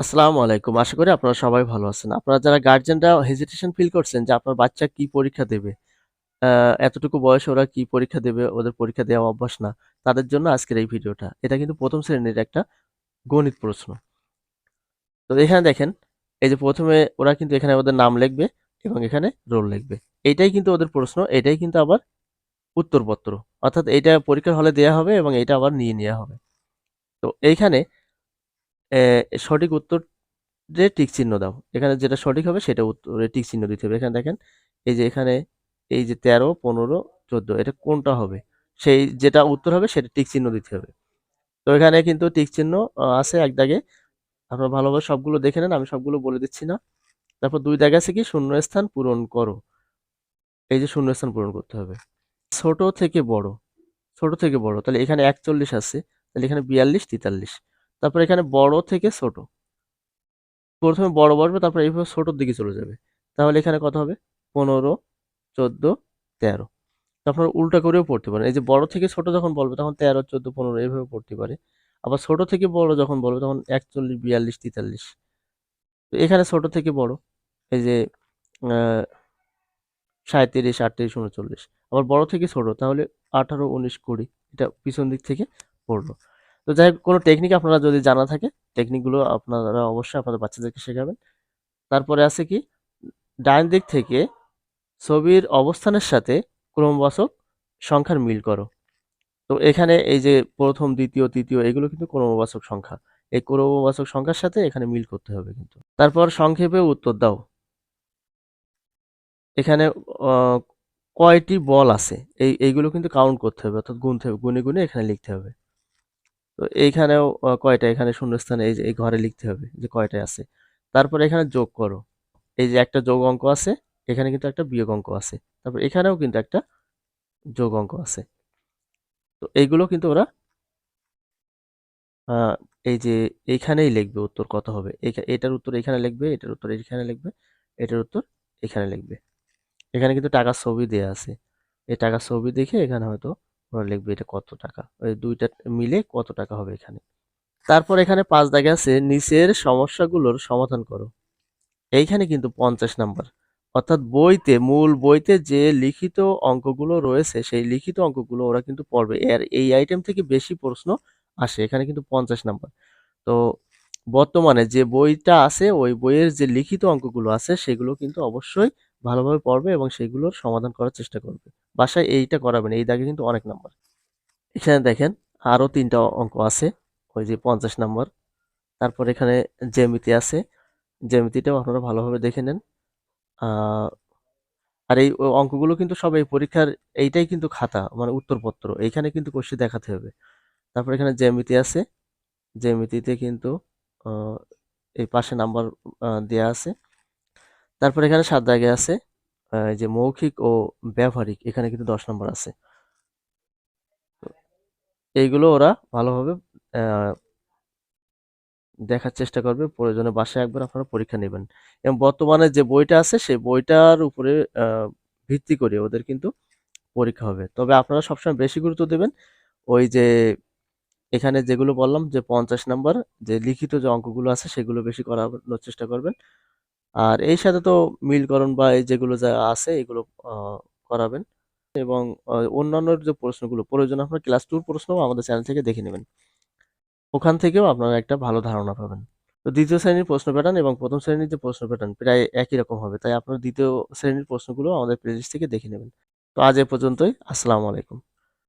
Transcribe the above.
আসসালামু আলাইকুম। আশা করি আপনারা সবাই ভালো আছেন। আপনারা যারা গার্জেনরা হেজিটেশন ফিল করছেন যে আপনার বাচ্চা কি পরীক্ষা দেবে, এতটুকু বয়সে ওরা কি পরীক্ষা দেবে, ওদের পরীক্ষা দেওয়া অভ্যাস না। তাদের জন্য আজকের এই ভিডিওটা। এটা কিন্তু প্রথম শ্রেণির একটা গণিত প্রশ্ন। তো এখানে দেখেন, এই যে প্রথমে ওরা কিন্তু এখানে ওদের নাম লিখবে এবং এখানে রোল লিখবে। এইটাই কিন্তু ওদের প্রশ্ন, এটাই কিন্তু আবার উত্তরপত্র। অর্থাৎ এইটা পরীক্ষার হলে দেওয়া হবে এবং এটা আবার নিয়ে নেওয়া হবে। তো এইখানে সঠিক উত্তরে টিক চিহ্ন দাও। এখানে যেটা সঠিক হবে সেটা উত্তরে টিক চিহ্ন দিতে হবে। এখানে দেখেন, এই যে এখানে এই যে ১৩, ১৫, ১৪ এটা কোনটা হবে? সেই যেটা উত্তর হবে সেটা টিক চিহ্ন দিতে হবে। তো এখানে কিন্তু টিক চিহ্ন আছে এক দাগে। আপনারা ভালোভাবে সবগুলো দেখে নেন। আমি সবগুলো বলে দিচ্ছি না। তারপর দুই দাগে আছে কি শূন্যস্থান পূরণ করো। এই যে শূন্যস্থান পূরণ করতে হবে। ছোট থেকে বড়, ছোট থেকে বড়। তাহলে এখানে ৪১ আছে। তাহলে এখানে ৪২, ৪৩। তারপর এখানে বড় থেকে ছোট। ১ম এ বড় বসবে তারপর এইভাবে ছোটর দিকে চলে যাবে। তাহলে এখানে কত হবে? ১৫, ১৪, ১৩। তো আপনারা উল্টা করেও পড়তে পারেন। এই যে বড় থেকে ছোট যখন বলবে তখন ১৩, ১৪, ১৫ এভাবে পড়তে পারে। আবার ছোট থেকে বড় যখন বলবে তখন ৪১, ৪২, ৪৩। তো এখানে ছোট থেকে বড়। এই যে আ ৩৭, ৩৮, ৩৯। আবার বড় থেকে ছোট তাহলে ১৮, ১৯, ২০ এটা পিছন দিক থেকে পড়ল। তো যাই হোক কোনো টেকনিক আপনারা যদি জানা থাকে টেকনিকগুলো আপনারা অবশ্যই আপনাদের বাচ্চাদেরকে শেখাবেন। তারপরে আছে কি ডান দিক থেকে ছবির অবস্থানের সাথে ক্রমবাচক সংখ্যার মিল করো। তো এখানে এই যে ১ম, ২য়, ৩য় এগুলো কিন্তু ক্রমবাচক সংখ্যা। এই ক্রমবাচক সংখ্যার সাথে এখানে মিল করতে হবে কিন্তু। তারপর সংক্ষেপে উত্তর দাও। এখানে কয়টি বল আছে? এই এইগুলো কিন্তু কাউন্ট করতে হবে অর্থাৎ গুনতে হবে। গুনে, গুনে এখানে লিখতে হবে। তো এইখানেও কয়টা এখানে শূন্যস্থানে এই যে এই ঘরে লিখতে হবে যে কয়টা আছে। তারপরে এখানে যোগ করো। এই যে একটা যোগ অঙ্ক আছে, এখানে কিন্তু একটা বিয়োগ অঙ্ক আছে। তারপর এখানেও কিন্তু একটা যোগ অঙ্ক আছে। তো এইগুলো কিন্তু ওরা এই যে এইখানেই লিখবে উত্তর কত হবে। এটার উত্তর এখানে লিখবে, এটার উত্তর এইখানে লিখবে, এটার উত্তর এখানে লিখবে। এখানে কিন্তু টাকার ছবি দেয়া আছে। এই টাকার ছবি দেখে এখানে হয়তো ওরা লিখবে এটা কত টাকা। ওই দুইটা মিলে কত টাকা হবে এখানে। তারপর এখানে পাঁচ দাগে আছে, নিচের সমস্যাগুলোর সমাধান করো। এইখানে কিন্তু ৫০ নাম্বার। অর্থাৎ বইতে, মূল বইতে যে লিখিত অঙ্কগুলো রয়েছে, সেই লিখিত অঙ্কগুলো ওরা কিন্তু পড়বে। এর এই আইটেম থেকে বেশি প্রশ্ন আসে। এখানে কিন্তু ৫০ নাম্বার। তো বর্তমানে যে বইটা আছে, ওই বইয়ের যে লিখিত অঙ্কগুলো আছে, সেগুলো কিন্তু অবশ্যই ভালোভাবে পড়বে এবং সেগুলোর সমাধান করার চেষ্টা করবে। বাসায় এইটা করাবেন। এই দাগে কিন্তু অনেক নাম্বার। এখানে দেখেন আরও তিনটা অঙ্ক আছে। ওই যে ৫০ নাম্বার। তারপর এখানে জ্যামিতি আছে। জ্যামিতিটাও আপনারা ভালোভাবে দেখে নেন। আর এই অঙ্কগুলো কিন্তু সব এই পরীক্ষার এইটাই কিন্তু খাতা মানে উত্তরপত্র। এইখানে কিন্তু কোশ্চেন দেখাতে হবে। তারপর এখানে জ্যামিতি আছে। জ্যামিতিতে কিন্তু এই পাশে নাম্বার দেয়া আছে। তারপর এখানে ৭ দাগে আছে যে মৌখিক ও ব্যবহারিক, এখানে কিন্তু দশ নম্বর আছে। এইগুলো ওরা ভালোভাবে দেখার চেষ্টা করবে। প্রয়োজনে বাসায় একবার আপনারা পরীক্ষা নেবেন। এবং বর্তমানে যে বইটা আছে, সেই বইটার উপরে ভিত্তি করে ওদের কিন্তু পরীক্ষা হবে। তবে আপনারা সবসময় বেশি গুরুত্ব দেবেন ওই যে এখানে যেগুলো বললাম, যে ৫০ নাম্বার, যে লিখিত যে অঙ্কগুলো আছে, সেগুলো বেশি করানোর চেষ্টা করবেন। আর এই সাথে তো মিলকরণ বা এই যেগুলো যা আছে এগুলো করাবেন এবং অন্যান্য যে প্রশ্নগুলো, প্রয়োজন আপনারা ক্লাস 2 র প্রশ্নও আমাদের চ্যানেল থেকে দেখে নেবেন। ওখান থেকেও আপনারা একটা ভালো ধারণা পাবেন। তো দ্বিতীয় শ্রেণির প্রশ্ন প্যাটার্ন এবং প্রথম শ্রেণির যে প্রশ্ন প্যাটার্ন প্রায় একই রকম হবে। তাই আপনার দ্বিতীয় শ্রেণির প্রশ্নগুলো আমাদের প্লেলিস্ট থেকে দেখে নেবেন। তো আজ এ পর্যন্তই। আসসালামু আলাইকুম।